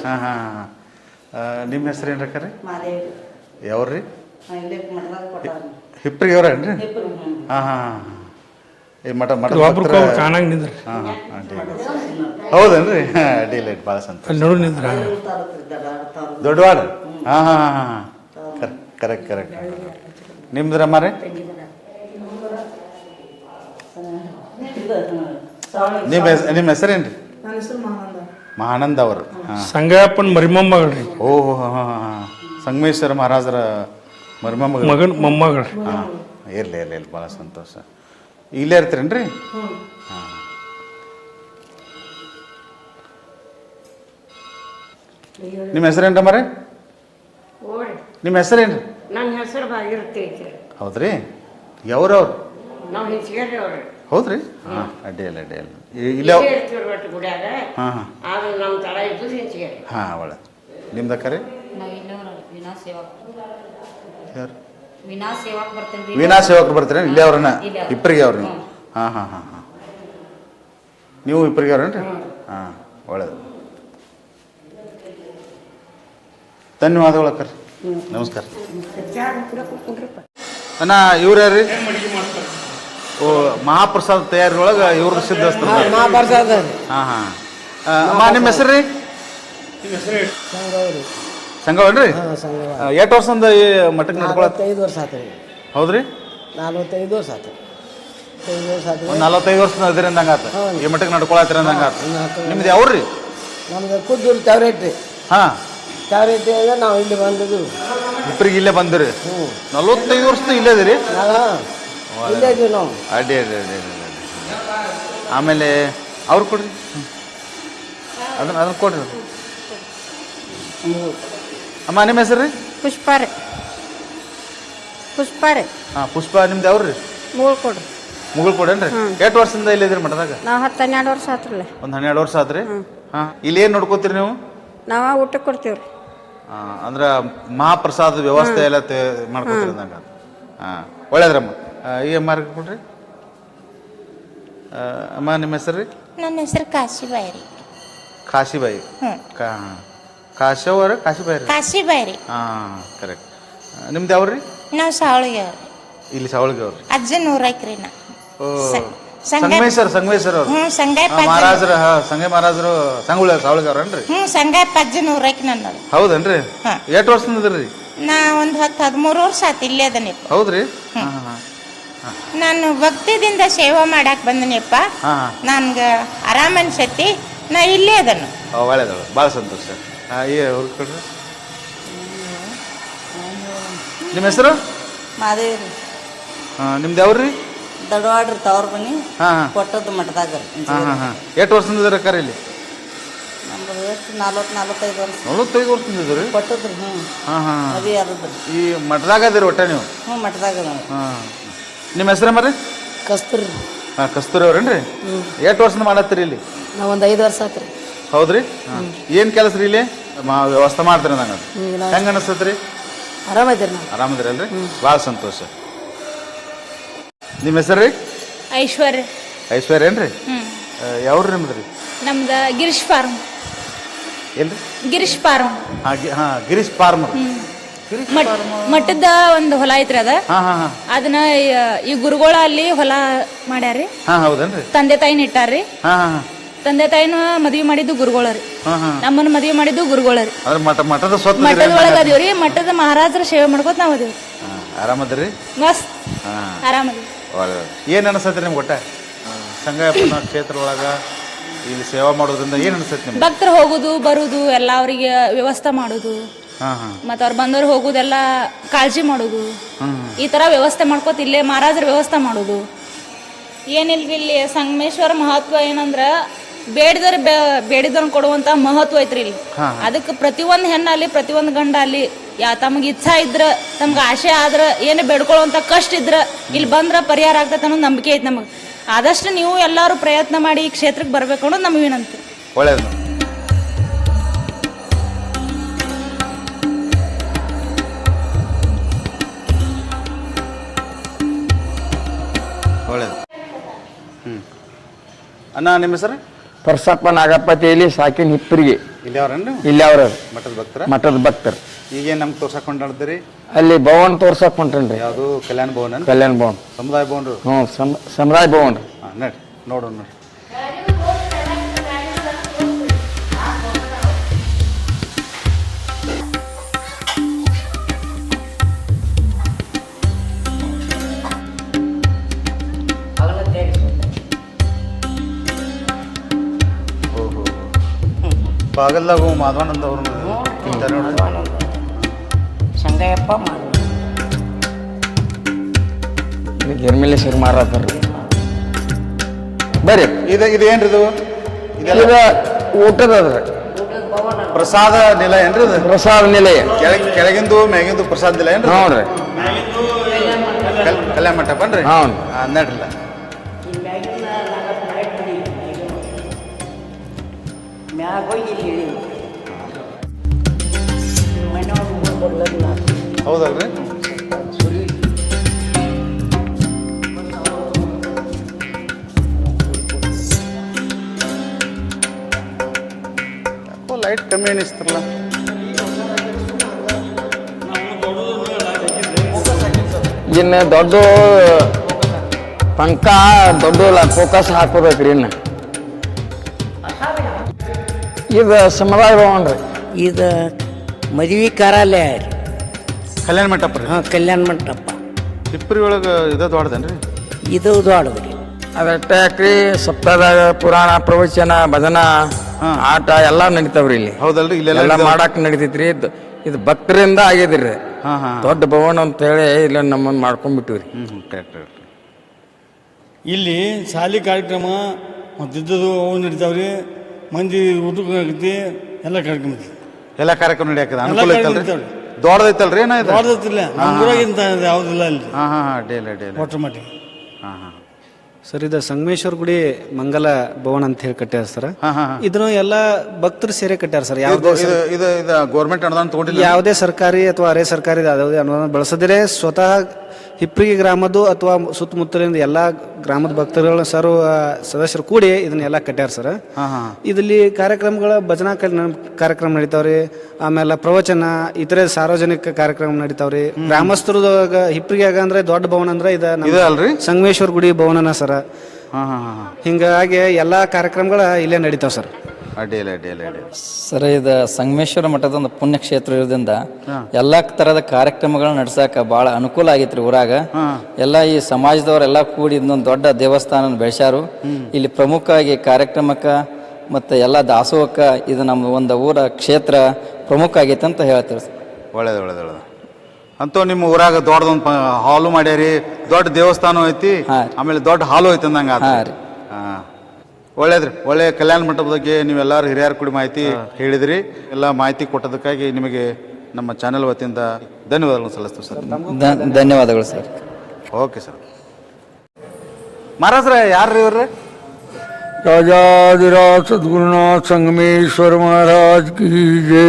ಹಾಂ ಹಾಂ ನಿಮ್ಮ ಹೆಸರು ಏನು ರೀ? ಯಾವ್ರಿ? ಹಿಪ್ರಿಗೆ ರೀ ಹಾಂ ಹಾಂ ಈ ಮಠ ಮಠ ಕಾಣಂಗ್ ನಿಂದ್ರಿ. ಹಾಂ ಹಾಂ ಹೌದೇನು ಹೌದೇನ್ರಿ? ಹಾಂ ಅಡ್ಡಿಲ್ಲ ಐಟ್ ಭಾಳ ಸಂತ ನೋಡು ನಿಂದ್ರ. ದೊಡ್ಡವಾಡ? ಹಾಂ ಹಾಂ ಹಾಂ ಹಾಂ. Correct correct. ನಿಮ್ದ್ರಮ್ಮ ಮಾರೆ ನಿಮ್ಮ ಹೆಸ್ ನಿಮ್ಮ ಹೆಸರೇನ್ರಿ? ಮಹಾನಂದ. ಅವರು. ಹಾಂ. ಸಂಗಪ್ಪನ ಮರಿಮೊಮ್ಮಗಳ್ರಿ. ಓ ಹಾಂ ಹಾಂ ಹಾಂ ಸಂಗಮೇಶ್ವರ ಮಹಾರಾಜರ ಮರಿಮೊಮ್ಮಗಳು. ಮಗನ ಮೊಮ್ಮಗಳು. ಹಾಂ. ಇರಲಿ ಇರಲಿ ಇರಲಿ ಭಾಳ ಸಂತೋಷ. ಇಲ್ಲೇ ಇರ್ತೀರೇನ್ರಿ? ಹಾಂ. ನಿಮ್ಮ ಹೆಸರೇನ್ರ ಮರೆ ನಿಮ್ಮ ಹೆಸರೇನ್ರಿ? ನನ್ನ ಹೆಸರು ಭಾಗಿರತಿ ಐತ್ರಿ ಹೌದ್ರಿ? ಯಾವ್ರವ್ರು? ನಾವು ಹೆಚ್ಚಿಗೆ ಅವ್ರಿ. ಹೌದ್ರಿ? ಹಾಂ ಅಡ್ಡಿ ಇಲ್ಲ ಅಡ್ಡಿ ಇಲ್ಲ. ಈ- ಇಲ್ಲ ಗುಡ್ಯಾಗ. ಹಾಂ ಹಾಂ. ಆದ್ರೆ ನಮ್ಮ ತಡ ಇದ್ದು ಹೆಚ್ಚಿಗೆ ಹಾಂ ಒಳ್ಳೆ ನಿಮ್ದು ಕರೆ? ವಿನಾ ವಿನಾಶೇವಕ ಯಾರು? ವಿನಾ ಸೇವಾಕ್ ಬರ್ತೇನೆ ವೀಣಾ ಸೇವಕರು ಬರ್ತೀರ ಇಲ್ಲೇ ಅವ್ರನ್ನ? ಇಲ್ಲೇ ಅವ್ರು. ಇಬ್ಬರಿಗೆ ಅವ್ರು ನೀವು ಹಾಂ ಹಾಂ ಹಾಂ ಹಾಂ. ನೀವು ಇಬ್ಬರಿಗೆ ಅವ್ರೇನ್ರಿ? ಹಾಂ ಒಳ್ಳೇದು. ಧನ್ಯವಾದಗಳು ಅಕ್ಕರ್ ನಮಸ್ಕಾರ. ಅಣ್ಣ ಇವ್ರು ಯಾರ್ರಿ? ಓ ಮಹಾಪ್ರಸಾದ ತಯಾರಿ ಒಳಗೆ ಇವ್ರದ್ದು ಮಹಾಪ್ರಸಾದ ಹಾಂ ಹಾಂ. ಮಾ ನಿಮ್ಮ ಹೆಸರು ರೀ ಸಂಘವನ್ರಿ ಎಷ್ಟು ವರ್ಷದಿಂದ ಈ ಮಠಕ್ಕೆ ನಡ್ಕೊಳತ್ ಐದು ವರ್ಷ ಆತು ರೀ ಹೌದ್ರಿ? ನಲ್ವತ್ತೈದು ವರ್ಷ ಆತು. ಐದು ವರ್ಷ ಆತು. ಒಂದು ನಲವತ್ತೈದು ವರ್ಷದ ಅದಿರಿ ಅಂದಂಗಾತ ಈ ಮಠಕ್ಕೆ ನಡ್ಕೊಳತ್ತೀರ ಅಂದಂಗಾತ ನಿಮ್ದು ಯಾವ್ರಿ? ನಮ್ದು ಕುದ್ದೂರು ತಾವ್ರೇಟ್ ರೀ ಹಾ ತಾವ್ರೇಟ್ ನಾವು ಇಲ್ಲಿ ಬಂದಿದ್ವಿ. ಇಬ್ಬರಿಗೆ ಇಲ್ಲೇ ಬಂದಿರಿ. ನಲ್ವತ್ತೈದು ವರ್ಷದ ಇಲ್ಲೇ ಇದೀರಿ? ಇಲ್ಲೇ ಇದೀವಿ ನಾವು. ಅಡ್ಡಿ ಅಡ್ಡಿ ಅಡ್ಡಿ ಅಡ್ಡಿ ಅಡ್ಡಿ. ಆಮೇಲೆ ಅವ್ರು ಕೊಡ್ರಿ. ಅದನ್ನ ಅದನ್ನ ಕೊಡ್ರಿ. ಅಮ್ಮ ನಿಮ್ಮ ಹೆಸರು ರೀ. ಪುಷ್ಪಾರೆ ಪುಷ್ಪಾರೆ ಹಾಂ ಪುಷ್ಪ ನಿಮ್ದು ಯಾವ್ರಿ ಮೂಳ್ ಕೊಡ್ರಿ ಮುಗುಳ್ ಕೊಡೇನ್ರಿ ಎಷ್ಟು ವರ್ಷದಿಂದ ಇಲ್ಲಿ ಇದ್ರಿ ಮಠದಾಗ? ನಾವು ಹತ್ತು ಹನ್ನೆರಡು ವರ್ಷ ಆತ್ರಲ್ಲ. ಒಂದು ಹನ್ನೆರಡು ವರ್ಷ ಆತ್ರಿ? ಹಾಂ ಇಲ್ಲಿ ಏನು ನೋಡ್ಕೋತೀರಿ ನೀವು? ನಾವು ಊಟ ರೀ ಆ, ಅಂದ್ರ ಮಹಾಪ್ರಸಾದ ವ್ಯವಸ್ಥೆ ಎಲ್ಲ ಮಾಡ್ಕೊತಿರಂದಂಗ ಅಂದಂಗ ಹಾಂ ಒಳ್ಳೇದ್ರಮ್ಮ. ಆ, ಎಂ ಮಾರ್ಗ ಕೊಡ್ರಿ. ಅಮ್ಮ ನಿಮ್ಮ ಹೆಸರು ರೀ? ನನ್ನ ಹೆಸರು ಕಾಶಿಬಾಯಿ ರೀ. ಕಾಶಿಬಾಯಿ. ಹ್ಞೂ. ಕಾ ಕಾಶವರ ಕಾಶಿಬಾಯಿ ರೀ? ಕಾಶಿಬಾಯಿ ರೀ. ಹಾಂ ಕರೆಕ್ಟ್ ನಿಮ್ದು ಯಾವ್ರಿ? ನಾವು ಸಾವಳಿಗೆ ಅವ್ರಿ ಇಲ್ಲಿ ಸಾವಳಿಗೆ ಅವ್ರಿ ಅಜ್ಜನ ಊರಾಕ್ರಿ ನಾ. ಓ ಸಂಘ- ಸಂಗಮೇಶ್ವರ್ ಸಂಗಮೇಶ್ವರ್ ಅವ್ರು. ಹ್ಞೂ ಸಂಗಾಯ ಆ, ಮಹಾರಾಜರ ಹಾ ಸಂಗೇ ಮಹಾರಾಜರು ಸಂಗುಳ ಸಾವಳಿಗೆ ಅವ್ರನ್ರಿ ಹ್ಞೂ ಸಂಗಾಯ ಅಜ್ಜನ ಊರಾಕಿ ನನ್ನದು ಹೌದನ್ರಿ? ಹಾ. ಎಷ್ಟು ವರ್ಷದಿಂದ ಇದ್ರಿ ನಾ ಒಂದು ಹತ್ತು ಹದಿಮೂರು ವರ್ಷ ಆತು ಇಲ್ಲೇ ಅದನಿಪ್ಪ. ಹೌದ್ರಿ? ಹಾಂ ಹಾಂ. ನಾನು ಭಕ್ತಿದಿಂದ ಸೇವೆ ಮಾಡಕ್ ಹಾಂ. ನನ್ಗೆ ಆರಾಮ ಅನ್ಸತಿ ನಾ ಇಲ್ಲೇ ಅದನ್ನು ಒಳ್ಳೇದು ಭಾಳ ಸಂತೋಷ. ನಿಮ್ಮ ಹೆಸರು? ಮಾದೇವಿ ಹಾಂ ನಿಮ್ದು ಯಾವ್ರಿ? ದಡವಾಡ್ರಿ ತವ್ರ ಬನ್ನಿ ಕೊಟ್ಟದ್ದು ಮಠದಾಗ ಹಾಂ ಹಾಂ ಹಾಂ. ಎಷ್ಟು ವರ್ಷದಿಂದ ಇದ್ದೀರ ಅಕ್ಕಾರ ಇಲ್ಲಿ? ನಮ್ದು ಎಷ್ಟು? ನಲ್ವತ್ತು ನಲ್ವತ್ತೈದು ವರ್ಷ. ನಲವತ್ತೈದು ವರ್ಷದಿಂದ ಇದ್ದೀರಿ? ಕೊಟ್ಟದ್ರಿ ಹ್ಞೂ ಹಾಂ ಹಾಂ ಮದುವೆ ಆದದ್ರಿ. ಈ ಮಠದಾಗ ಅದೀರಿ ಒಟ್ಟ ನೀವು? ಹ್ಞೂ ಮಠದಾಗ ಹಾಂ. ನಿಮ್ಮ ಹೆಸರು ರೀ ಕಸ್ತೂರಿ. ಹಾಂ ಕಸ್ತೂರಿ ಅವ್ರೇನ್ರಿ? ಎಷ್ಟು ವರ್ಷದಿಂದ ಮಾಡತ್ತೀರಿ ಇಲ್ಲಿ? ನಾವು ಒಂದು ಐದು ವರ್ಷ ಆತ್ರಿ. ಹೌದ್ರಿ? ಹಾಂ. ಏನು ಕೆಲಸ ರೀ ಇಲ್ಲಿ? ಮಾ ವ್ಯವಸ್ಥೆ ಮಾಡ್ತೀರಿ ನಂಗೆ ಹೆಂಗೆ ಅನಿಸ್ತತ್ರಿ? ಆರಾಮದಿರಿ ನಾವು ಆರಾಮದಿರಲ್ರಿ ಭಾಳ ಸಂತೋಷ. ನಿಮ್ಮ ಹೆಸರು ರೀ? ಐಶ್ವರ್ಯ ಐಶ್ವರ್ಯ ಏನ್ರಿ? ಯಾವ್ರಿ ನಿಮ್ದು ರೀ? ನಮ್ದು ಗಿರೀಶ್ ಫಾರ್ಮ್ ಎಲ್ರಿ? ಗಿರೀಶ್ ಫಾರ್ಮ್ ಹಾಂ ಗಿರೀಶ್ ಫಾರ್ಮರ್. ಮಠ ಮಠದ ಒಂದು ಹೊಲ ಐತ್ರಿ ಅದ. ಹಾಂ ಹಾಂ ಹಾಂ. ಅದನ್ನ ಈ- ಈ ಗುರುಗಳ ಅಲ್ಲಿ ಹೊಲ ಮಾಡ್ಯಾರಿ. ಹಾಂ ಹೌದೇನ್ರಿ? ತಂದೆ ತಾಯಿನ ಇಟ್ಟಾರ್ರಿ. ಹಾಂ ತಂದೆ ತಾಯಿನ ಮದ್ವಿ ಮಾಡಿದ್ದು ಗುರುಗಳ ರೀ ಹಾಂ ಹಾಂ. ನಮ್ಮನ್ನ ಮದ್ವಿ ಮಾಡಿದ್ದು ಗುರುಗಳ ರೀ ಅಂದ್ರೆ ಮಠ ಮಠದ ಸ್ವತ್ತು ಮಠದ ಒಳಗ ಅದೀವ್ರಿ ಮಠದ ಮಹಾರಾಜರ ಸೇವೆ ಮಾಡ್ಕೋತ ನಾವ್ ಅದೀವ್ರಿ. ಆರಾಮದ್ರಿ? ಮಸ್ತ್. ಹಾ. ಆರಾಮದಿ ಒಳ್ಳೆ ಏನು ಅನಿಸ್ತೈತೆ ನಿಮ್ಗೆ ಒಟ್ಟ? ಕ್ಷೇತ್ರ ಒಳಗ ಇಲ್ಲಿ ಸೇವಾ ಮಾಡೋದ್ರಿಂದ ಏನು ಅನಿಸ್ತೈತೆ ನಿಮ್ಗೆ? ಭಕ್ತರು ಹೋಗುದು ಬರುದು ಎಲ್ಲ ಅವರಿಗೆ ವ್ಯವಸ್ಥೆ ಮಾಡುದು. ಮತ್ತು ಅವ್ರು ಬಂದವ್ರು ಹೋಗುದೆಲ್ಲ ಕಾಳಜಿ ಮಾಡೋದು. ಈ ತರ ವ್ಯವಸ್ಥೆ ಮಾಡ್ಕೋತ ಇಲ್ಲೇ ಮಹಾರಾಜರ ವ್ಯವಸ್ಥೆ ಮಾಡೋದು. ಏನಿಲ್ರಿ ಇಲ್ಲಿ ಸಂಗಮೇಶ್ವರ ಮಹತ್ವ ಏನಂದ್ರ ಬೇಡಿದವ್ರು ಬೇಡಿದವ್ರು ಕೊಡುವಂತ ಮಹತ್ವ ಐತ್ರಿ ಇಲ್ಲಿ. ಅದಕ್ಕೆ ಪ್ರತಿಯೊಂದು ಹೆಣ್ಣಲ್ಲಿ ಪ್ರತಿಯೊಂದು ಗಂಡ ಅಲ್ಲಿ ಯಾ ತಮಗೆ ಇಚ್ಛಾ ಇದ್ರ ತಮ್ಗೆ ಆಸೆ ಆದ್ರ ಏನು ಬೇಡ್ಕೊಳ್ಳುವಂತ ಕಷ್ಟ ಇದ್ರ ಇಲ್ಲಿ ಬಂದ್ರ ಪರಿಹಾರ ಆಗ್ತೈತೆ ಅನ್ನೋ ನಂಬಿಕೆ ಐತಿ ನಮಗೆ. ಆದಷ್ಟು ನೀವು ಎಲ್ಲರೂ ಪ್ರಯತ್ನ ಮಾಡಿ ಈ ಕ್ಷೇತ್ರಕ್ಕೆ ಬರಬೇಕು ಅನ್ನೋದು ನಮ್ಗೆ ವಿನಂತಿ. ಒಳ್ಳೇದು ಒಳ್ಳೇದು. ಹ್ಞೂ ಅಣ್ಣ ನಿಮ್ಮ ಹೆಸರು? ಪರಸಪ್ಪ ನಾಗಪ್ಪತಿಯಲ್ಲಿ ಸಾಕಿನ ಹಿಪ್ಪರಿಗೆ. ಇಲ್ಲಿ ಅವ್ರ. ಮಠದ ಭಕ್ತರ? ಮಠದ ಭಕ್ತರು. ಈಗೇನು ನಮ್ಗೆ ತೋರ್ಸಕ್ ಹೊಂಟಾಡ್ತೀರಿ ಅಲ್ಲಿ ಭವನ್ ತೋರ್ಸಕ್ ಹೊಂಟ್ರಿ ಯಾವುದು? ಕಲ್ಯಾಣ ಭವನ ಕಲ್ಯಾಣ ಭವನ್. ಸಮುದಾಯ ಭವನ್ ಹ್ಞೂ ಸಮ್ ಸಮುದಾಯ ಭವನ್ ರೀ ಹಾಂ ನಡಿ ನೋಡೋಣ ನೋಡಿ ಬಾಗಲ್ದಾಗ ಮಾಧವಾನಂದ ಅವರು ಇದ್ದಾರೆ ನೋಡ್ರಿ. ಸಂಗಯಪ್ಪ ಮಾಡು ಗಿರ್ಮಿಲೇಶ್ವರ ಮಾರಾತಾರ್ರಿ ಬರ್ರಿ. ಇದು ಇದು ಏನ್ರಿ ಇದು? ಇದೆಲ್ಲ ಇದು ಊಟದ ಅದ್ರಿ ಪ್ರಸಾದ ನಿಲಯ ಏನ್ರಿ ಇದು? ಪ್ರಸಾದ ನಿಲಯ. ಕೆಳಗ್ ಕೆಳಗಿಂದು ಮ್ಯಾಗಿಂದು ಪ್ರಸಾದ ನಿಲ ಏನ್ರಿ ಹ್ಞೂ ಕಲ್ ಕಲ್ಯಾಣ ಮಂಟಪನ್ರಿ ಹ್ಞೂ ಹಾಂ ನಡ್ರಿಲ್ಲ ಮ್ಯಾಗ ಹೋಗಿ ಇಲ್ಲಿ ಕೊಡ್ಲಲ್ಲ ಹೌದಲ್ರಿ ಲೈಟ್ ಕಮ್ಮಿ ಅನಿಸ್ತಿರಲ್ಲ ಇನ್ನು ದೊಡ್ಡ ಪಂಕ ದೊಡ್ಡ ಫೋಕಸ್ ಹಾಕೋಬೇಕ್ರಿ ಇನ್ನು ಇದು ಸಮುದಾಯ ಭವನ ರೀ ಇದು ಮದುವೆ ಕಾರ್ಯಾಲಯ ರೀ. ಕಲ್ಯಾಣ ಮಂಟಪ ರೀ? ಹಾಂ ಕಲ್ಯಾಣ ಮಂಟಪ. ಇಬ್ಬರಿ ಒಳಗೆ ಇದು ದೊಡ್ಡದೇನ್ರಿ? ಇದು ದೊಡ್ಡದು ರೀ ಅದು ಯಾಕ್ರಿ ಸಪ್ತಾಹ ಪುರಾಣ ಪ್ರವಚನ ಭಜನ ಆಟ ಎಲ್ಲಾ ನಡೀತಾವ್ರಿ ಇಲ್ಲಿ. ಹೌದಲ್ರಿ ಇಲ್ಲೆಲ್ಲ ಎಲ್ಲ ಮಾಡಾಕ್ ನಡೀತೈತ್ರಿ. ಇದು ಇದು ಭಕ್ತರಿಂದ ಆಗಿದ್ರಿ ಹಾ ಹಾ. ದೊಡ್ಡ ಭವನ ಅಂತ ಹೇಳಿ ಇಲ್ಲ ನಮ್ಮನ್ನು ಮಾಡ್ಕೊಂಡ್ಬಿಟ್ಟಿವ್ರಿ. ರೀ ಇಲ್ಲಿ ಶಾಲಿ ಕಾರ್ಯಕ್ರಮ ಮತ್ತಿದ್ದದು ಅವು ನಡೀತಾವ್ರಿ. ಮಂದಿ ಊಟಕ್ಕೆ ಆಗೈತಿ ಎಲ್ಲ ಕಾರ್ಯಕ್ರಮ ಐತಿ. ಎಲ್ಲ ಕಾರ್ಯಕ್ರಮ ನಡೆಯಕದ ಎಲ್ಲ ಅನುಕೂಲ ಐತಲ್ರಿ. ದೊಡ್ಡದೈತಲ್ರಿ ಏನ ಇದು? ದೊಡ್ಡದಿಲ್ಲ ನಮ್ಮ ಊರಾಗಿಂತ ಯಾವುದಿಲ್ಲ ಅಲ್ಲಿ. ಹಾ ಹಾ ಹಾ. ಡೇಲ್ ಡೇಲ್ ಒಟ್ರ ಮಟ್ಟಿಗೆ. ಹಾ ಹಾ. ಸರ್ ಇದು ಸಂಗಮೇಶ್ವರ ಗುಡಿ ಮಂಗಲ ಭವನ ಅಂತ ಹೇಳಿ ಕಟ್ಟ್ಯಾರ ಸರ್. ಹಾ ಹಾ ಇದನ್ನು ಎಲ್ಲ ಭಕ್ತರು ಸೇರಿ ಕಟ್ಟ್ಯಾರ ಸರ್. ಯಾವುದೇ ಇದು ಇದು ಇದು ಗೌರ್ಮೆಂಟ್ ಅನುದಾನ ತಗೊಂಡಿಲ್ಲ? ಯಾವುದೇ ಸರ್ಕಾರಿ ಅಥವಾ ಅರೆ ಸರ್ಕಾರಿ ಯಾವುದೇ ಅನುದಾನ ಬಳಸದಿರೇ ಸ್ವತಃ ಹಿಪ್ರಿಗೆ ಗ್ರಾಮದ್ದು ಅಥವಾ ಸುತ್ತಮುತ್ತಲಿನ ಎಲ್ಲ ಗ್ರಾಮದ ಭಕ್ತರುಗಳ ಸರ್ ಸದಸ್ಯರು ಕೂಡಿ ಇದನ್ನೆಲ್ಲ ಕಟ್ಟ್ಯಾರ ಸರ್. ಹಾ ಹಾ. ಇದರಲ್ಲಿ ಕಾರ್ಯಕ್ರಮಗಳ ಭಜನಾ ಕಲ್- ಕಾರ್ಯಕ್ರಮ ನಡೀತಾವ್ರಿ. ಆಮೇಲೆ ಪ್ರವಚನ ಇತರೆ ಸಾರ್ವಜನಿಕ ಕಾರ್ಯಕ್ರಮ ನಡೀತಾವ್ರಿ. ಹಿಪ್ಪಿಗೆ ಹಿಪ್ರಿಗ್ಯಾಗ ಅಂದ್ರೆ ದೊಡ್ಡ ಭವನ ಅಂದ್ರೆ ಇದ ನಮ್ಮ ಇದು ಅಲ್ರಿ? ಸಂಗಮೇಶ್ವರ ಗುಡಿ ಭವನನ ಸರ್. ಹಾ ಹಾ ಹಾ. ಹಿಂಗಾಗಿ ಎಲ್ಲಾ ಕಾರ್ಯಕ್ರಮಗಳ ಇಲ್ಲೇ ನಡೀತಾವ ಸರ್. ಅಡ್ಡಿಲ್ಲ ಅಡ್ಡಿಲ್ಲ ಅಡ್ಡಿಲ್ಲ ಸರ್ ಇದು ಸಂಗಮೇಶ್ವರ ಮಠದ ಒಂದು ಪುಣ್ಯಕ್ಷೇತ್ರ ಇರೋದ್ರಿಂದ ಎಲ್ಲ ತರದ ಕಾರ್ಯಕ್ರಮಗಳನ್ನ ನಡ್ಸಾಕ ಬಹಳ ಅನುಕೂಲ ಆಗೈತ್ರಿ ಊರಾಗ. ಎಲ್ಲ ಈ ಸಮಾಜದವರೆಲ್ಲ ಕೂಡಿ ಇದೊಂದು ದೊಡ್ಡ ದೇವಸ್ಥಾನ ಬೆಳೆಸ್ಯಾರು. ಇಲ್ಲಿ ಪ್ರಮುಖವಾಗಿ ಕಾರ್ಯಕ್ರಮಕ್ಕ ಮತ್ತೆ ಎಲ್ಲ ದಾಸೋಹಕ್ಕ ಇದು ನಮ್ಮ ಒಂದು ಊರ ಕ್ಷೇತ್ರ ಪ್ರಮುಖ ಆಗೈತೆ ಅಂತ ಹೇಳ್ತೀವಿ ಸರ್. ಒಳ್ಳೇದು ಒಳ್ಳೇದು ಒಳ್ಳೇದು. ಅಂತೂ ನಿಮ್ಮ ಊರಾಗ ದೊಡ್ಡದೊಂದು ಹಾಲು ಮಾಡ್ಯಾರಿ ದೊಡ್ಡ ದೇವಸ್ಥಾನ ಐತಿ ಹಾ. ಆಮೇಲೆ ದೊಡ್ಡ ಹಾಲು ಐತಿ ಅಂದಂಗ ಹಾ ರೀ. ಒಳ್ಳೇದ್ರಿ. ಒಳ್ಳೆ ಕಲ್ಯಾಣ ಮಂಟಪದ ಬಗ್ಗೆ ನೀವೆಲ್ಲರೂ ಹಿರಿಯರ ಕೂಡಿ ಮಾಹಿತಿ ಹೇಳಿದ್ರಿ. ಎಲ್ಲ ಮಾಹಿತಿ ಕೊಟ್ಟದಕ್ಕಾಗಿ ನಿಮಗೆ ನಮ್ಮ ಚಾನೆಲ್ ವತಿಯಿಂದ ಧನ್ಯವಾದಗಳು ಸಲ್ಲಿಸ್ತೀವಿ ಸರ್. ಧನ್ಯವಾದಗಳು ಸರ್. Okay sir. ಮಹಾರಾಜ್ರ ಯಾರ್ರಿ ಇವ್ರಿ? ರಾಜಾದಿರಾಜ ಸದ್ಗುರುನಾಥ ಸಂಗಮೇಶ್ವರ ಮಹಾರಾಜ್ ಕಿ ಜೈ.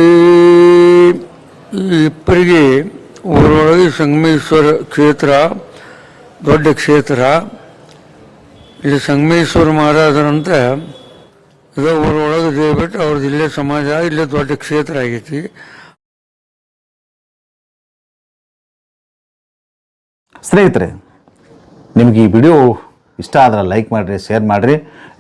ಇಬ್ಬರಿಗೆ ಊರೊಳಗೆ ಸಂಗಮೇಶ್ವರ ಕ್ಷೇತ್ರ ದೊಡ್ಡ ಕ್ಷೇತ್ರ ಇಲ್ಲಿ ಸಂಗಮೇಶ್ವರ ಮಹಾರಾಜರಂತ ಇದು ಊರೊಳಗೆ ದೇವಿಟ್ಟು ಅವ್ರದ್ದು ಇಲ್ಲೇ ಸಮಾಜ, ಇಲ್ಲೇ ದೊಡ್ಡ ಕ್ಷೇತ್ರ ಆಗೈತಿ. ಸ್ನೇಹಿತರೆ, ನಿಮಗೆ ಈ ವಿಡಿಯೋ ಇಷ್ಟ ಆದ್ರೆ ಲೈಕ್ ಮಾಡಿರಿ, ಶೇರ್ ಮಾಡಿರಿ.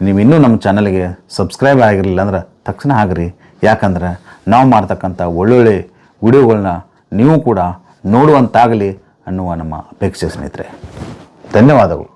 ನೀವು ಇನ್ನೂ ನಮ್ಮ ಚಾನಲ್ಗೆ ಸಬ್ಸ್ಕ್ರೈಬ್ ಆಗಿರಲಿಲ್ಲ ಅಂದ್ರೆ ತಕ್ಷಣ ಆಗ್ರಿ. ಯಾಕಂದ್ರೆ ನಾವು ಮಾಡ್ತಕ್ಕಂಥ ಒಳ್ಳೊಳ್ಳೆ ವಿಡಿಯೋಗಳನ್ನ ನೀವು ಕೂಡ ನೋಡುವಂತಾಗಲಿ ಅನ್ನುವ ನಮ್ಮ ಅಪೇಕ್ಷೆ ಸ್ನೇಹಿತರೆ. ಧನ್ಯವಾದಗಳು.